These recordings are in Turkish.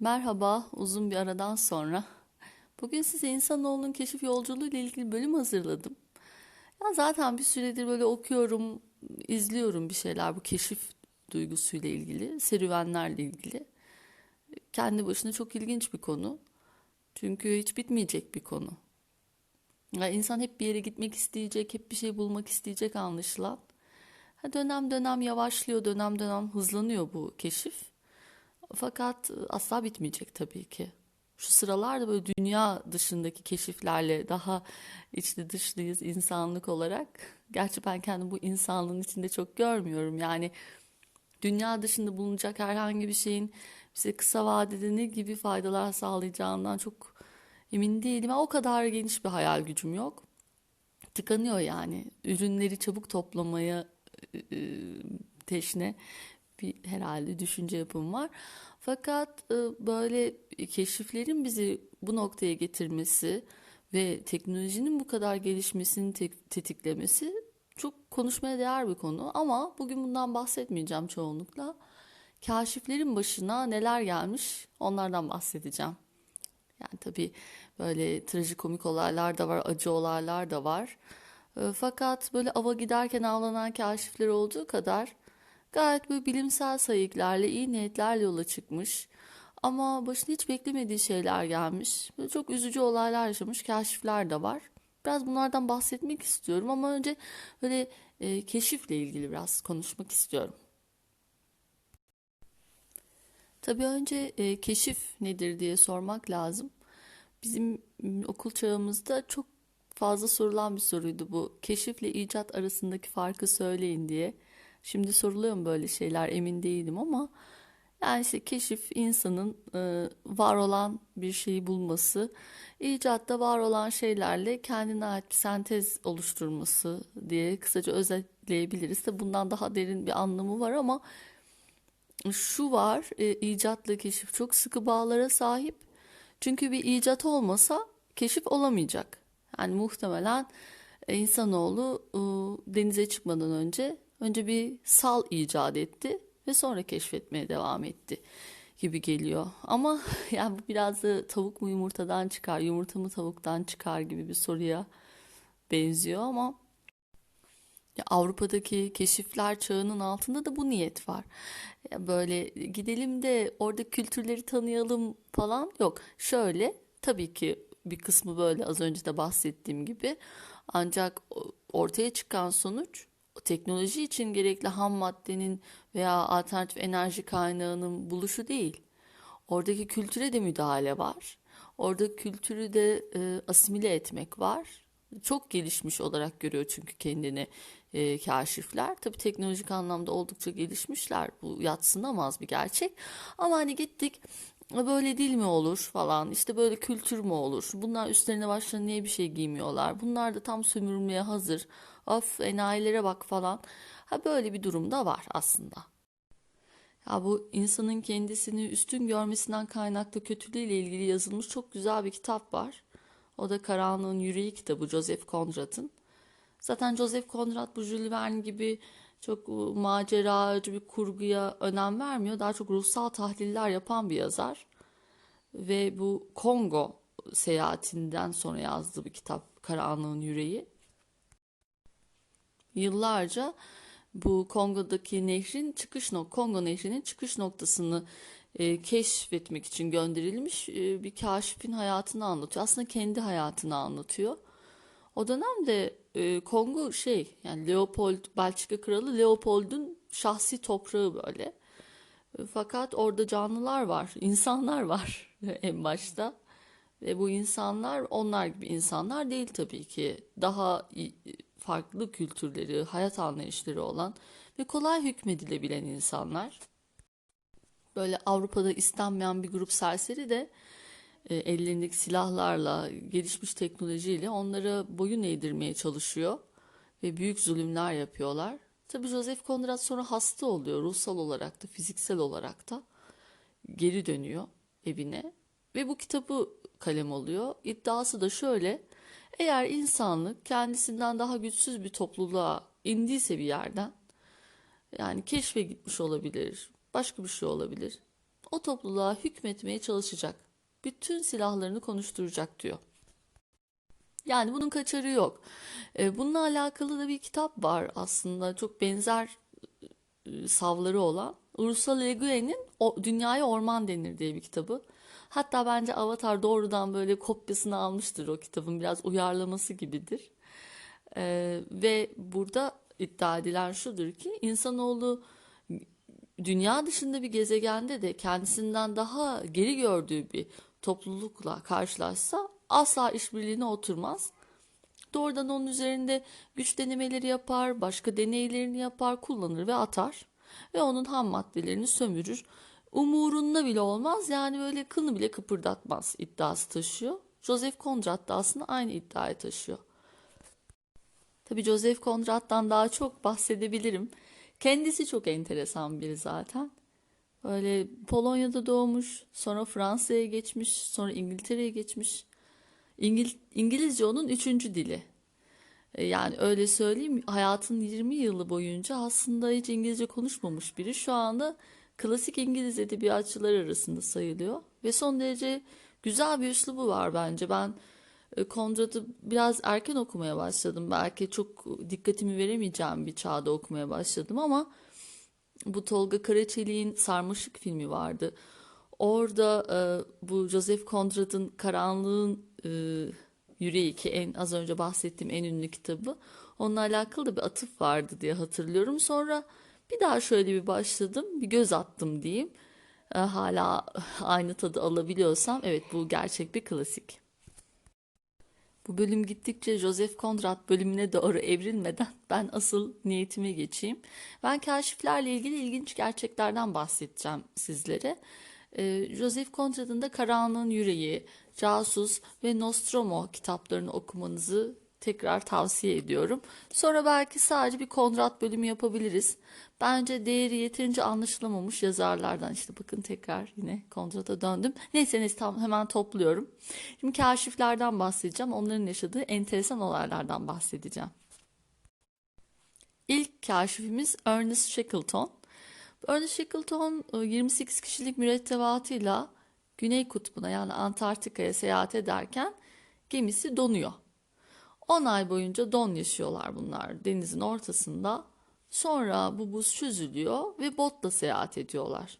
Merhaba, uzun bir aradan sonra. Bugün size insanoğlunun keşif yolculuğu ile ilgili bölüm hazırladım. Ya zaten bir süredir böyle okuyorum, izliyorum bir şeyler bu keşif duygusuyla ilgili, serüvenlerle ilgili. Kendi başına çok ilginç bir konu. Çünkü hiç bitmeyecek bir konu. Ya insan hep bir yere gitmek isteyecek, hep bir şey bulmak isteyecek anlaşılan. Ha, dönem dönem yavaşlıyor, dönem dönem hızlanıyor bu keşif. Fakat asla bitmeyecek tabii ki. Şu sıralarda böyle dünya dışındaki keşiflerle daha içli dışlıyız insanlık olarak. Gerçi ben kendimi bu insanlığın içinde çok görmüyorum. Yani dünya dışında bulunacak herhangi bir şeyin bize kısa vadede ne gibi faydalar sağlayacağından çok emin değilim. O kadar geniş bir hayal gücüm yok. Tıkanıyor yani. Ürünleri çabuk toplamaya e, e, teşne bir herhalde düşünce yapım var. Fakat e, böyle keşiflerin bizi bu noktaya getirmesi ve teknolojinin bu kadar gelişmesini te- tetiklemesi çok konuşmaya değer bir konu. Ama bugün bundan bahsetmeyeceğim çoğunlukla. Kaşiflerin başına neler gelmiş onlardan bahsedeceğim. Yani tabii böyle trajikomik olaylar da var, acı olaylar da var. Fakat böyle ava giderken avlanan kaşifler olduğu kadar gayet böyle bilimsel sayıklarla, iyi niyetlerle yola çıkmış. Ama başına hiç beklemediği şeyler gelmiş. Böyle çok üzücü olaylar yaşamış kaşifler de var. Biraz bunlardan bahsetmek istiyorum ama önce böyle e, keşifle ilgili biraz konuşmak istiyorum. Tabii önce e, keşif nedir diye sormak lazım. Bizim okul çağımızda çok fazla sorulan bir soruydu bu. Keşifle icat arasındaki farkı söyleyin diye. Şimdi soruluyor mu böyle şeyler emin değilim ama yani işte keşif insanın e, var olan bir şeyi bulması, icatta var olan şeylerle kendine ait bir sentez oluşturması diye kısaca özetleyebiliriz. Tabii bundan daha derin bir anlamı var ama şu var, e, icatla keşif çok sıkı bağlara sahip. Çünkü bir icat olmasa keşif olamayacak. Yani muhtemelen e, insanoğlu e, denize çıkmadan önce önce bir sal icat etti ve sonra keşfetmeye devam etti gibi geliyor. Ama yani bu biraz da tavuk mu yumurtadan çıkar, yumurta mı tavuktan çıkar gibi bir soruya benziyor ama ya Avrupa'daki keşifler çağının altında da bu niyet var. Ya böyle gidelim de orada kültürleri tanıyalım falan yok. Şöyle tabii ki bir kısmı böyle az önce de bahsettiğim gibi. Ancak ortaya çıkan sonuç teknoloji için gerekli ham maddenin veya alternatif enerji kaynağının buluşu değil. Oradaki kültüre de müdahale var. Orada kültürü de e, asimile etmek var. Çok gelişmiş olarak görüyor çünkü kendini e, kaşifler. Tabii teknolojik anlamda oldukça gelişmişler. Bu yadsınamaz bir gerçek. Ama hani gittik böyle dil mi olur falan işte böyle kültür mü olur? Bunlar üstlerine başlarına niye bir şey giymiyorlar? Bunlar da tam sömürülmeye hazır. Of enayilere bak falan. Ha böyle bir durum da var aslında. Ya bu insanın kendisini üstün görmesinden kaynaklı kötülüğüyle ilgili yazılmış çok güzel bir kitap var. O da Karanlığın Yüreği kitabı Joseph Conrad'ın. Zaten Joseph Conrad bu Jules Verne gibi çok e, maceracı bir kurguya önem vermiyor. Daha çok ruhsal tahliller yapan bir yazar. Ve bu Kongo seyahatinden sonra yazdığı bir kitap Karanlığın Yüreği. Yıllarca bu Kongo'daki nehrin çıkış nok Kongo nehrinin çıkış noktasını e, keşfetmek için gönderilmiş e, bir kaşifin hayatını anlatıyor. Aslında kendi hayatını anlatıyor. O dönemde e, Kongo şey yani Leopold Belçika kralı Leopold'un şahsi toprağı böyle. E, Fakat orada canlılar var, insanlar var en başta. Ve bu insanlar onlar gibi insanlar değil tabii ki. Daha farklı kültürleri, hayat anlayışları olan ve kolay hükmedilebilen insanlar. Böyle Avrupa'da istenmeyen bir grup serseri de e, ellerindeki silahlarla, gelişmiş teknolojiyle onlara boyun eğdirmeye çalışıyor ve büyük zulümler yapıyorlar. Tabii Joseph Conrad sonra hasta oluyor ruhsal olarak da fiziksel olarak da geri dönüyor evine ve bu kitabı kalem alıyor. İddiası da şöyle. Eğer insanlık kendisinden daha güçsüz bir topluluğa indiyse bir yerden yani keşfe gitmiş olabilir, başka bir şey olabilir. o topluluğa hükmetmeye çalışacak. Bütün silahlarını konuşturacak diyor. Yani bunun kaçarı yok. E, bununla alakalı da bir kitap var aslında. Çok benzer e, savları olan. Ursula Le Guin'in Dünyaya Orman Denir diye bir kitabı. Hatta bence Avatar doğrudan böyle kopyasını almıştır o kitabın. Biraz uyarlaması gibidir. E, ve burada iddia edilen şudur ki insanoğlu dünya dışında bir gezegende de kendisinden daha geri gördüğü bir toplulukla karşılaşsa asla işbirliğine oturmaz. Doğrudan onun üzerinde güç denemeleri yapar, başka deneylerini yapar, kullanır ve atar. Ve onun ham maddelerini sömürür. Umurunda bile olmaz yani böyle kılını bile kıpırdatmaz iddiası taşıyor. Joseph Conrad da aslında aynı iddiayı taşıyor. Tabii Joseph Conrad'dan daha çok bahsedebilirim. Kendisi çok enteresan biri zaten. Böyle Polonya'da doğmuş, sonra Fransa'ya geçmiş, sonra İngiltere'ye geçmiş. İngil İngilizce onun üçüncü dili. E, Yani öyle söyleyeyim hayatın 20 yılı boyunca aslında hiç İngilizce konuşmamış biri. Şu anda klasik İngiliz edebiyatçılar arasında sayılıyor. Ve son derece güzel bir üslubu var bence. Ben e, Conrad'ı biraz erken okumaya başladım. Belki çok dikkatimi veremeyeceğim bir çağda okumaya başladım ama bu Tolga Karaçelik'in Sarmaşık filmi vardı. Orada e, bu Joseph Conrad'ın Karanlığın e, Yüreği ki en az önce bahsettiğim en ünlü kitabı. Onunla alakalı da bir atıf vardı diye hatırlıyorum. Sonra bir daha şöyle bir başladım, bir göz attım diyeyim. E, hala aynı tadı alabiliyorsam evet bu gerçek bir klasik. Bu bölüm gittikçe Joseph Conrad bölümüne doğru evrilmeden ben asıl niyetime geçeyim. Ben kaşiflerle ilgili ilginç gerçeklerden bahsedeceğim sizlere. Ee, Joseph Conrad'ın da Karanlığın Yüreği, Casus ve Nostromo kitaplarını okumanızı tekrar tavsiye ediyorum. Sonra belki sadece bir Conrad bölümü yapabiliriz. Bence değeri yeterince anlaşılamamış yazarlardan işte bakın tekrar yine Conrad'a döndüm. Neyse neyse tam hemen topluyorum. Şimdi kaşiflerden bahsedeceğim. Onların yaşadığı enteresan olaylardan bahsedeceğim. İlk kaşifimiz Ernest Shackleton. Ernest Shackleton 28 e, kişilik mürettebatıyla Güney Kutbu'na yani Antarktika'ya seyahat ederken gemisi donuyor. 10 ay boyunca don yaşıyorlar bunlar denizin ortasında. Sonra bu buz çözülüyor ve botla seyahat ediyorlar.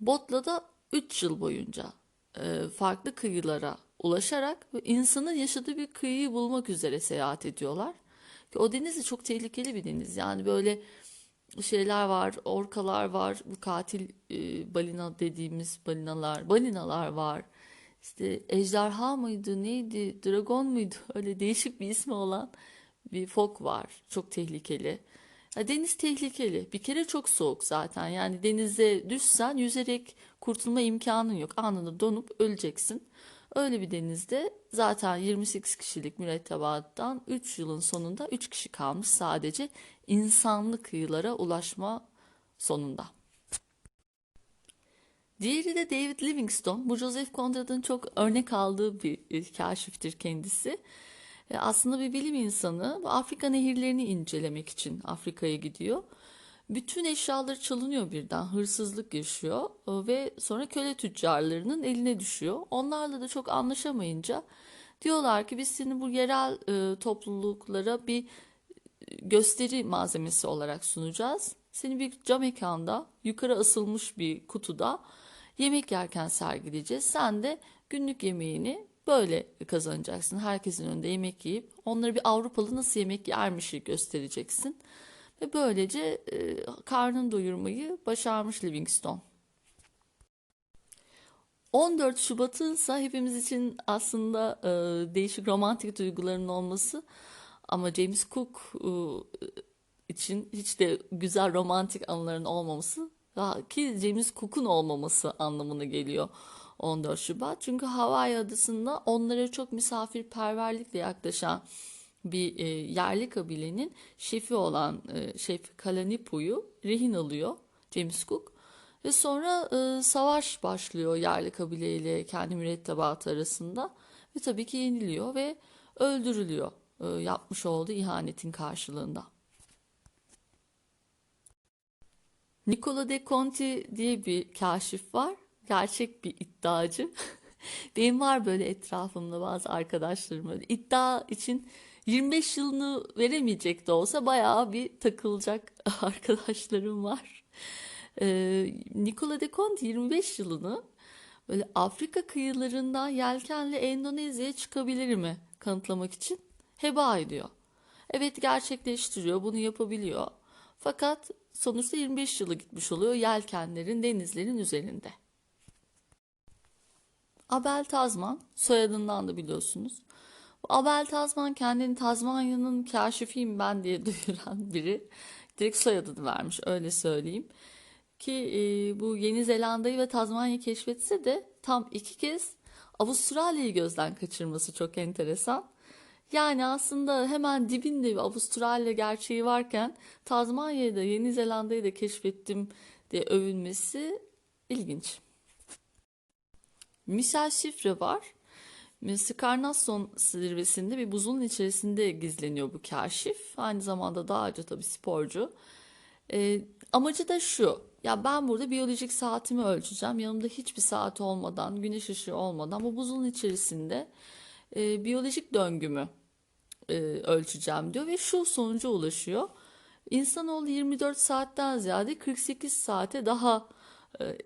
Botla da 3 yıl boyunca e, farklı kıyılara ulaşarak insanın yaşadığı bir kıyıyı bulmak üzere seyahat ediyorlar. Ki o deniz de çok tehlikeli bir deniz. Yani böyle şeyler var, orkalar var, bu katil e, balina dediğimiz balinalar, balinalar var. İşte ejderha mıydı, neydi, dragon muydu? Öyle değişik bir ismi olan bir fok var. Çok tehlikeli. Ya deniz tehlikeli. Bir kere çok soğuk zaten. Yani denize düşsen yüzerek kurtulma imkanın yok. Anında donup öleceksin. Öyle bir denizde zaten 28 kişilik mürettebattan 3 yılın sonunda 3 kişi kalmış sadece insanlı kıyılara ulaşma sonunda. Diğeri de David Livingstone. Bu Joseph Conrad'ın çok örnek aldığı bir e, kaşiftir kendisi. E, aslında bir bilim insanı Afrika nehirlerini incelemek için Afrika'ya gidiyor. Bütün eşyaları çalınıyor birden, hırsızlık yaşıyor e, ve sonra köle tüccarlarının eline düşüyor. Onlarla da çok anlaşamayınca diyorlar ki biz seni bu yerel topluluklara bir gösteri malzemesi olarak sunacağız. Seni bir cam mekanda yukarı asılmış bir kutuda yemek yerken sergileyeceğiz. Sen de günlük yemeğini böyle kazanacaksın. Herkesin önünde yemek yiyip onları bir Avrupalı nasıl yemek yermişi göstereceksin. Ve böylece e, karnını doyurmayı başarmış Livingstone. 14 Şubat'ın ise hepimiz için aslında e, değişik romantik duyguların olması ama James Cook e, için hiç de güzel romantik anıların olmaması ki James Cook'un olmaması anlamına geliyor 14 Şubat. Çünkü Hawaii adasında onlara çok misafirperverlikle yaklaşan bir e, yerli kabilenin şefi olan e, şef Kalanipu'yu rehin alıyor James Cook. Ve sonra e, savaş başlıyor yerli kabileyle kendi mürettebatı arasında. Ve tabii ki yeniliyor ve öldürülüyor e, yapmış olduğu ihanetin karşılığında. Nicola de Conti diye bir kaşif var. Gerçek bir iddiacı. Benim var böyle etrafımda bazı arkadaşlarım öyle iddia için 25 yılını veremeyecek de olsa bayağı bir takılacak arkadaşlarım var. Ee, Nicola de Conti 25 yılını böyle Afrika kıyılarından yelkenle Endonezya'ya çıkabilir mi kanıtlamak için heba ediyor. Evet gerçekleştiriyor, bunu yapabiliyor. Fakat sonuçta 25 yılı gitmiş oluyor yelkenlerin, denizlerin üzerinde. Abel Tasman, soyadından da biliyorsunuz. Abel Tasman kendini Tazmanya'nın kaşifiyim ben diye duyuran biri. Direkt soyadını vermiş öyle söyleyeyim. Ki e, bu Yeni Zelanda'yı ve Tazmanya'yı keşfetse de tam iki kez Avustralya'yı gözden kaçırması çok enteresan. Yani aslında hemen dibinde bir Avustralya gerçeği varken Tazmanya'yı da Yeni Zelanda'yı da keşfettim diye övünmesi ilginç. Michel Şifre var. Skarnasson zirvesinde bir buzulun içerisinde gizleniyor bu kaşif. Aynı zamanda dağcı tabii sporcu. Ee, amacı da şu. Ya ben burada biyolojik saatimi ölçeceğim. Yanımda hiçbir saat olmadan, güneş ışığı olmadan bu buzulun içerisinde e, biyolojik döngümü e, ölçeceğim diyor ve şu sonuca ulaşıyor. İnsanoğlu 24 saatten ziyade 48 saate daha e,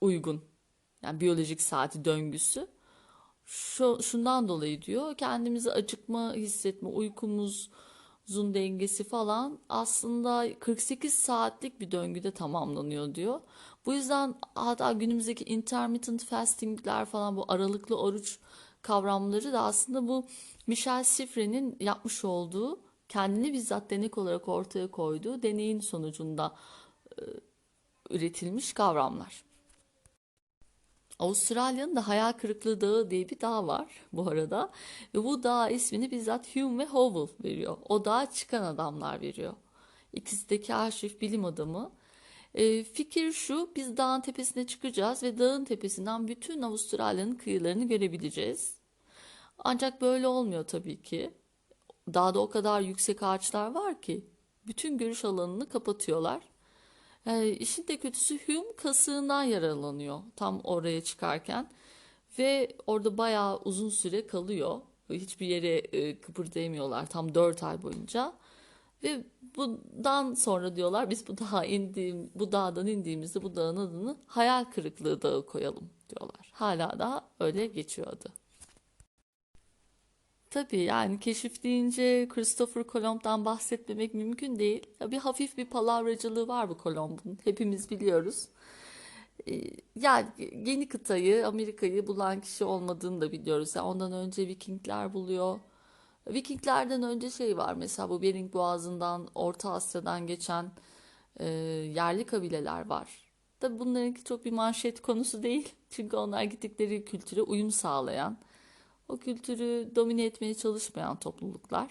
uygun. Yani biyolojik saati döngüsü. Şu, şundan dolayı diyor kendimizi acıkma hissetme uykumuzun dengesi falan aslında 48 saatlik bir döngüde tamamlanıyor diyor. Bu yüzden hatta günümüzdeki intermittent fastingler falan bu aralıklı oruç kavramları da aslında bu Michel Sifre'nin yapmış olduğu kendini bizzat denek olarak ortaya koyduğu deneyin sonucunda e, üretilmiş kavramlar. Avustralya'nın da Hayal Kırıklığı Dağı diye bir dağ var bu arada. Ve bu dağ ismini bizzat Hume ve Howell veriyor. O dağa çıkan adamlar veriyor. İkisi de kaşif bilim adamı. E, fikir şu, biz dağın tepesine çıkacağız ve dağın tepesinden bütün Avustralya'nın kıyılarını görebileceğiz. Ancak böyle olmuyor tabii ki. Dağda o kadar yüksek ağaçlar var ki bütün görüş alanını kapatıyorlar. Yani işin de kötüsü Hume kasığından yaralanıyor tam oraya çıkarken ve orada bayağı uzun süre kalıyor. Hiçbir yere e, kıpırdayamıyorlar tam 4 ay boyunca. Ve bundan sonra diyorlar biz bu dağa indiğim, bu dağdan indiğimizde bu dağın adını hayal kırıklığı dağı koyalım diyorlar. Hala da öyle geçiyor adı. Tabii yani keşif deyince Christopher Columb'dan bahsetmemek mümkün değil. Bir hafif bir palavracılığı var bu Columb'un. Hepimiz biliyoruz. Ee, Yani yeni kıtayı, Amerika'yı bulan kişi olmadığını da biliyoruz. Yani ondan önce Vikingler buluyor. Vikinglerden önce şey var mesela bu Bering Boğazı'ndan, Orta Asya'dan geçen e, yerli kabileler var. Tabii bunlarınki çok bir manşet konusu değil. Çünkü onlar gittikleri kültüre uyum sağlayan, o kültürü domine etmeye çalışmayan topluluklar.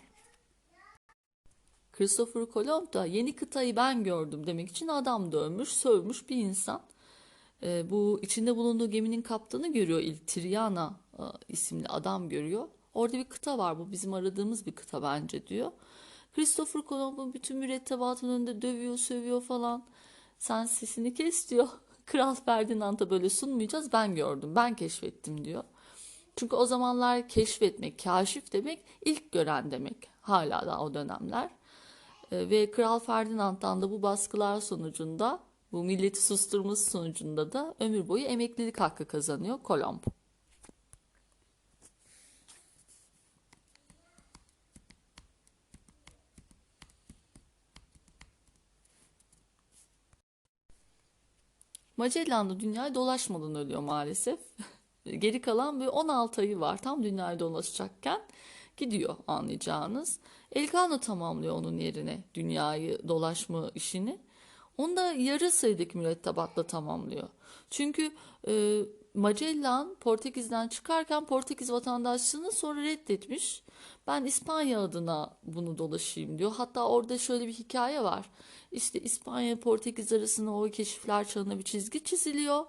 Christopher Colomb da yeni kıtayı ben gördüm demek için adam dövmüş, sövmüş bir insan. Ee, bu içinde bulunduğu geminin kaptanı görüyor ilk Triana e, isimli adam görüyor. Orada bir kıta var bu bizim aradığımız bir kıta bence diyor. Christopher Columbus'un bütün mürettebatın önünde dövüyor, sövüyor falan. Sen sesini kes diyor. Kral Ferdinand'a böyle sunmayacağız ben gördüm, ben keşfettim diyor. Çünkü o zamanlar keşfetmek, kaşif demek ilk gören demek. Hala da o dönemler. E, ve Kral Ferdinand'dan da bu baskılar sonucunda, bu milleti susturması sonucunda da ömür boyu emeklilik hakkı kazanıyor Kolomb. Magellan da dünyayı dolaşmadan ölüyor maalesef. Geri kalan bir 16 ayı var tam dünyayı dolaşacakken gidiyor anlayacağınız. Elcano tamamlıyor onun yerine dünyayı dolaşma işini. Onu da yarı sayıdaki mürettebatla tamamlıyor. Çünkü e, Magellan Portekiz'den çıkarken Portekiz vatandaşlığını sonra reddetmiş. Ben İspanya adına bunu dolaşayım diyor. Hatta orada şöyle bir hikaye var. İşte İspanya Portekiz arasında o keşifler çağına bir çizgi çiziliyor.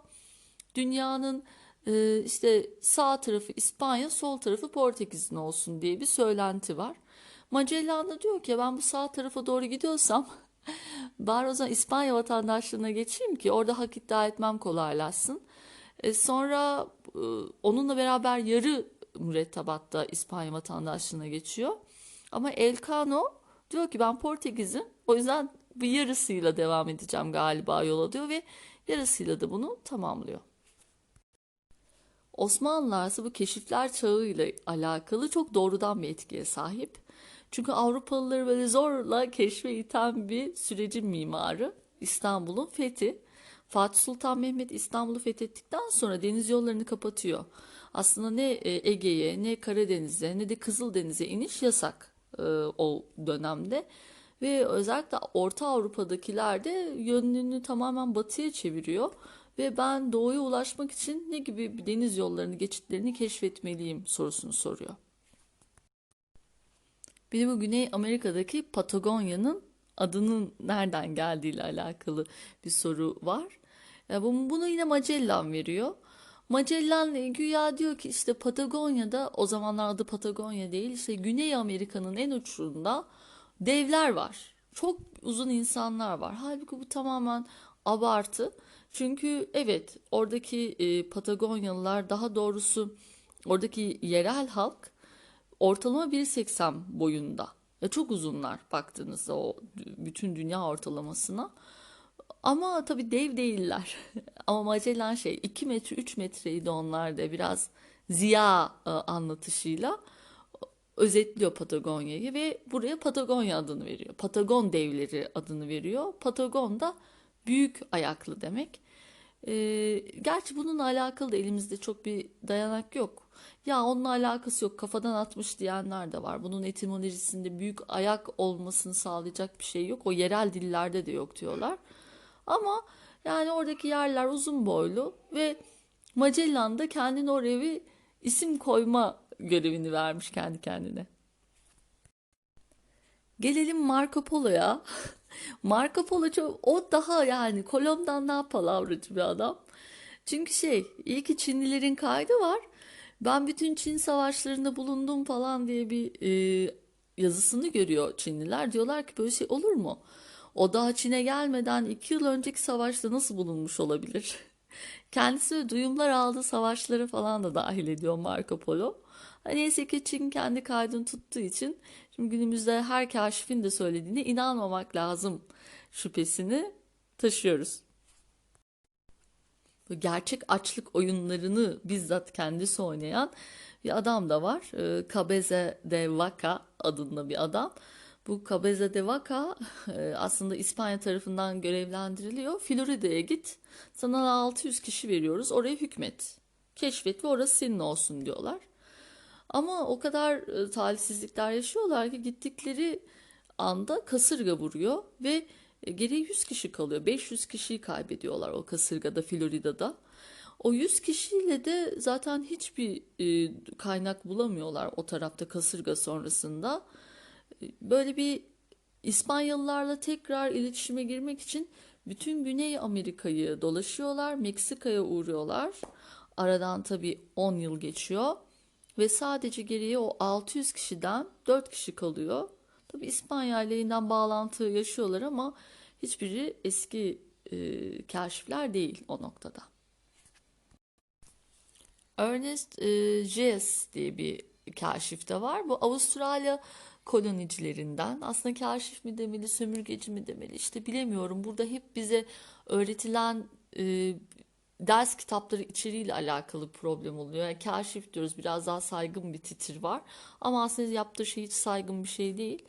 Dünyanın e, işte sağ tarafı İspanya, sol tarafı Portekiz'in olsun diye bir söylenti var. Magellan da diyor ki ben bu sağ tarafa doğru gidiyorsam Ben o zaman İspanya vatandaşlığına geçeyim ki orada hak iddia etmem kolaylaşsın. E, sonra e, onunla beraber yarı mürettebatta İspanya vatandaşlığına geçiyor. Ama Elcano diyor ki ben Portekiz'im. O yüzden bir yarısıyla devam edeceğim galiba yola diyor ve yarısıyla da bunu tamamlıyor. Osmanlılar ise bu keşifler çağıyla alakalı çok doğrudan bir etkiye sahip. Çünkü Avrupalıları böyle zorla keşfe iten bir sürecin mimarı İstanbul'un fethi. Fatih Sultan Mehmet İstanbul'u fethettikten sonra deniz yollarını kapatıyor. Aslında ne e, Ege'ye, ne Karadeniz'e, ne de Kızıldeniz'e iniş yasak e, o dönemde. Ve özellikle Orta Avrupa'dakiler de yönünü tamamen batıya çeviriyor. Ve ben doğuya ulaşmak için ne gibi deniz yollarını, geçitlerini keşfetmeliyim sorusunu soruyor. Bir de bu Güney Amerika'daki Patagonya'nın adının nereden geldiğiyle alakalı bir soru var. Bu- bunu yine Magellan veriyor. Magellan güya diyor ki işte Patagonya'da o zamanlar adı Patagonya değil işte Güney Amerika'nın en uçlarında devler var. Çok uzun insanlar var. Halbuki bu tamamen abartı. Çünkü evet oradaki e, Patagonyalılar daha doğrusu oradaki yerel halk ortalama 1.80 boyunda. Ya çok uzunlar baktığınızda o bütün dünya ortalamasına. Ama tabii dev değiller. Ama Magellan şey 2 metre 3 metreydi onlar da biraz ziya e, anlatışıyla özetliyor Patagonya'yı ve buraya Patagonya adını veriyor. Patagon devleri adını veriyor. Patagon da büyük ayaklı demek. Ee, gerçi bununla alakalı da elimizde çok bir dayanak yok. Ya onunla alakası yok kafadan atmış diyenler de var. Bunun etimolojisinde büyük ayak olmasını sağlayacak bir şey yok. O yerel dillerde de yok diyorlar. Ama yani oradaki yerler uzun boylu ve Magellan da kendine oraya bir isim koyma görevini vermiş kendi kendine. Gelelim Marco Polo'ya. Marco Polo çok, o daha yani Kolom'dan daha palavracı bir adam. Çünkü şey, iyi ki Çinlilerin kaydı var. Ben bütün Çin savaşlarında bulundum falan diye bir e, yazısını görüyor Çinliler. Diyorlar ki böyle şey olur mu? O daha Çin'e gelmeden iki yıl önceki savaşta nasıl bulunmuş olabilir? Kendisi duyumlar aldığı savaşları falan da dahil ediyor Marco Polo. Ha, Neyse ki Çin kendi kaydını tuttuğu için şimdi günümüzde her kaşifin de söylediğine inanmamak lazım şüphesini taşıyoruz. Bu gerçek açlık oyunlarını bizzat kendisi oynayan bir adam da var. Ee, Cabeza de Vaca adında bir adam. Bu Cabeza de Vaca e, aslında İspanya tarafından görevlendiriliyor. Florida'ya git. Sana 600 kişi veriyoruz. Oraya hükmet. Keşfet ve orası senin olsun diyorlar. Ama o kadar e, talihsizlikler yaşıyorlar ki gittikleri anda kasırga vuruyor ve e, geriye 100 kişi kalıyor. 500 kişiyi kaybediyorlar o kasırgada Florida'da. O 100 kişiyle de zaten hiçbir e, kaynak bulamıyorlar o tarafta kasırga sonrasında. E, Böyle bir İspanyollarla tekrar iletişime girmek için bütün Güney Amerika'yı dolaşıyorlar, Meksika'ya uğruyorlar. Aradan tabii 10 yıl geçiyor ve sadece geriye o 600 kişiden 4 kişi kalıyor. Tabii İspanya ile bağlantı yaşıyorlar ama hiçbiri eski e, kaşifler değil o noktada. Ernest e, Gies diye bir kaşif de var. Bu Avustralya kolonicilerinden. Aslında kaşif mi demeli, sömürgeci mi demeli işte bilemiyorum. Burada hep bize öğretilen e, ders kitapları içeriğiyle alakalı problem oluyor. Yani kaşif diyoruz biraz daha saygın bir titir var. Ama aslında yaptığı şey hiç saygın bir şey değil.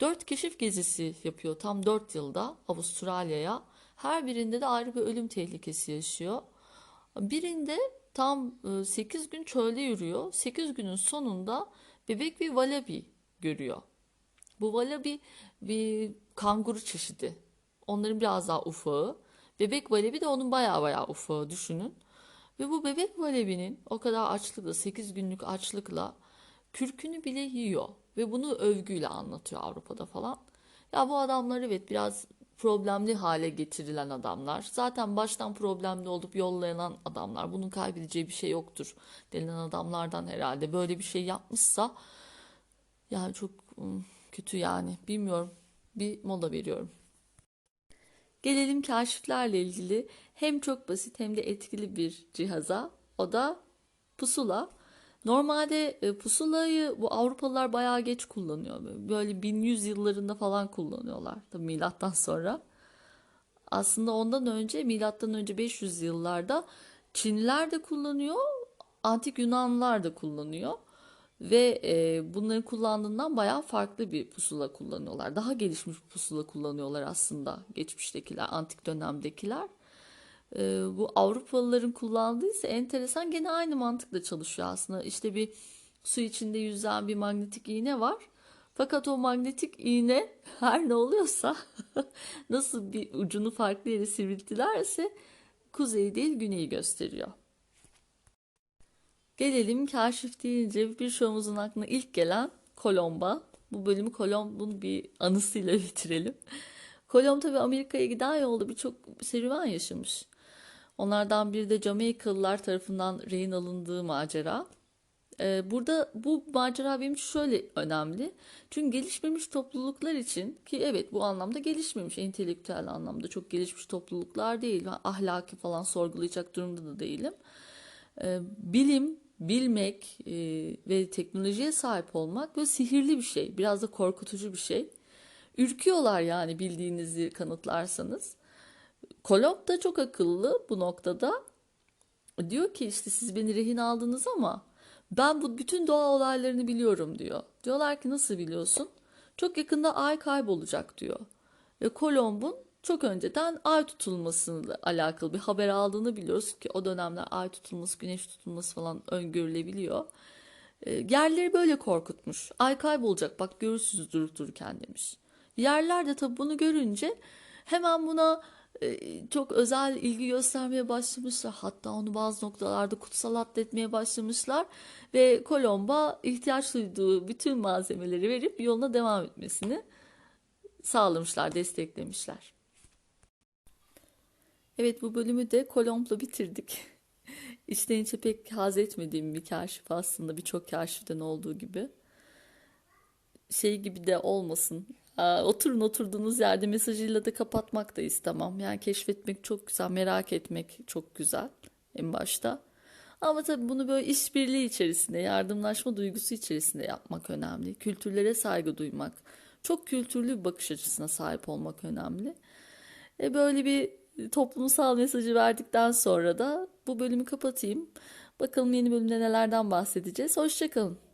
Dört keşif gezisi yapıyor tam dört yılda Avustralya'ya. Her birinde de ayrı bir ölüm tehlikesi yaşıyor. Birinde tam e, 8 gün çölde yürüyor. 8 günün sonunda bebek bir valabi görüyor. Bu valabi bir kanguru çeşidi. Onların biraz daha ufağı. Bebek valebi de onun bayağı bayağı ufağı düşünün. Ve bu bebek valebinin o kadar açlıkla 8 günlük açlıkla kürkünü bile yiyor. Ve bunu övgüyle anlatıyor Avrupa'da falan. Ya bu adamlar evet biraz problemli hale getirilen adamlar. Zaten baştan problemli olup yollayan adamlar. Bunun kaybedeceği bir şey yoktur denilen adamlardan herhalde. Böyle bir şey yapmışsa yani çok ım, kötü yani. Bilmiyorum. Bir mola veriyorum. Gelelim kaşiflerle ilgili hem çok basit hem de etkili bir cihaza. O da pusula. Normalde e, pusulayı bu Avrupalılar bayağı geç kullanıyor. Böyle 1100 yıllarında falan kullanıyorlar. Tabii milattan sonra. Aslında ondan önce milattan önce 500 yıllarda Çinliler de kullanıyor, antik Yunanlılar da kullanıyor ve e, bunların kullandığından bayağı farklı bir pusula kullanıyorlar. Daha gelişmiş bir pusula kullanıyorlar aslında geçmiştekiler, antik dönemdekiler. E, bu Avrupalıların kullandığı ise enteresan gene aynı mantıkla çalışıyor aslında. İşte bir su içinde yüzen bir manyetik iğne var. Fakat o manyetik iğne her ne oluyorsa nasıl bir ucunu farklı yere sivriltilerse kuzeyi değil güneyi gösteriyor. Gelelim kaşif deyince bir şovumuzun aklına ilk gelen Kolomba. Bu bölümü Kolomb'un bir anısıyla bitirelim. Kolomb tabii Amerika'ya giden yolda birçok serüven yaşamış. Onlardan biri de Jamaikalılar tarafından rehin alındığı macera. Ee, burada bu macera benim şöyle önemli. Çünkü gelişmemiş topluluklar için ki evet bu anlamda gelişmemiş, entelektüel anlamda çok gelişmiş topluluklar değil. Ahlaki falan sorgulayacak durumda da değilim. Ee, bilim, bilmek e, ve teknolojiye sahip olmak böyle sihirli bir şey. Biraz da korkutucu bir şey. Ürküyorlar yani bildiğinizi kanıtlarsanız. Kolomb da çok akıllı bu noktada. Diyor ki işte siz beni rehin aldınız ama ben bu bütün doğa olaylarını biliyorum diyor. Diyorlar ki nasıl biliyorsun? Çok yakında ay kaybolacak diyor. Ve Kolomb'un çok önceden ay tutulmasıyla alakalı bir haber aldığını biliyoruz ki o dönemler ay tutulması, güneş tutulması falan öngörülebiliyor. E, yerleri böyle korkutmuş. Ay kaybolacak bak görürsünüz durup dururken demiş. Yerler de tabii bunu görünce hemen buna e, çok özel ilgi göstermeye başlamışlar. Hatta onu bazı noktalarda kutsal atletmeye başlamışlar ve Kolomba ihtiyaç duyduğu bütün malzemeleri verip yoluna devam etmesini sağlamışlar, desteklemişler. Evet bu bölümü de Kolomb'la bitirdik. İçten içe pek haz etmediğim bir kaşif aslında birçok kaşiften olduğu gibi. Şey gibi de olmasın. Aa, oturun oturduğunuz yerde mesajıyla da kapatmak da istemem. Yani keşfetmek çok güzel, merak etmek çok güzel en başta. Ama tabii bunu böyle işbirliği içerisinde, yardımlaşma duygusu içerisinde yapmak önemli. Kültürlere saygı duymak, çok kültürlü bir bakış açısına sahip olmak önemli. E böyle bir toplumsal mesajı verdikten sonra da bu bölümü kapatayım. Bakalım yeni bölümde nelerden bahsedeceğiz. Hoşçakalın.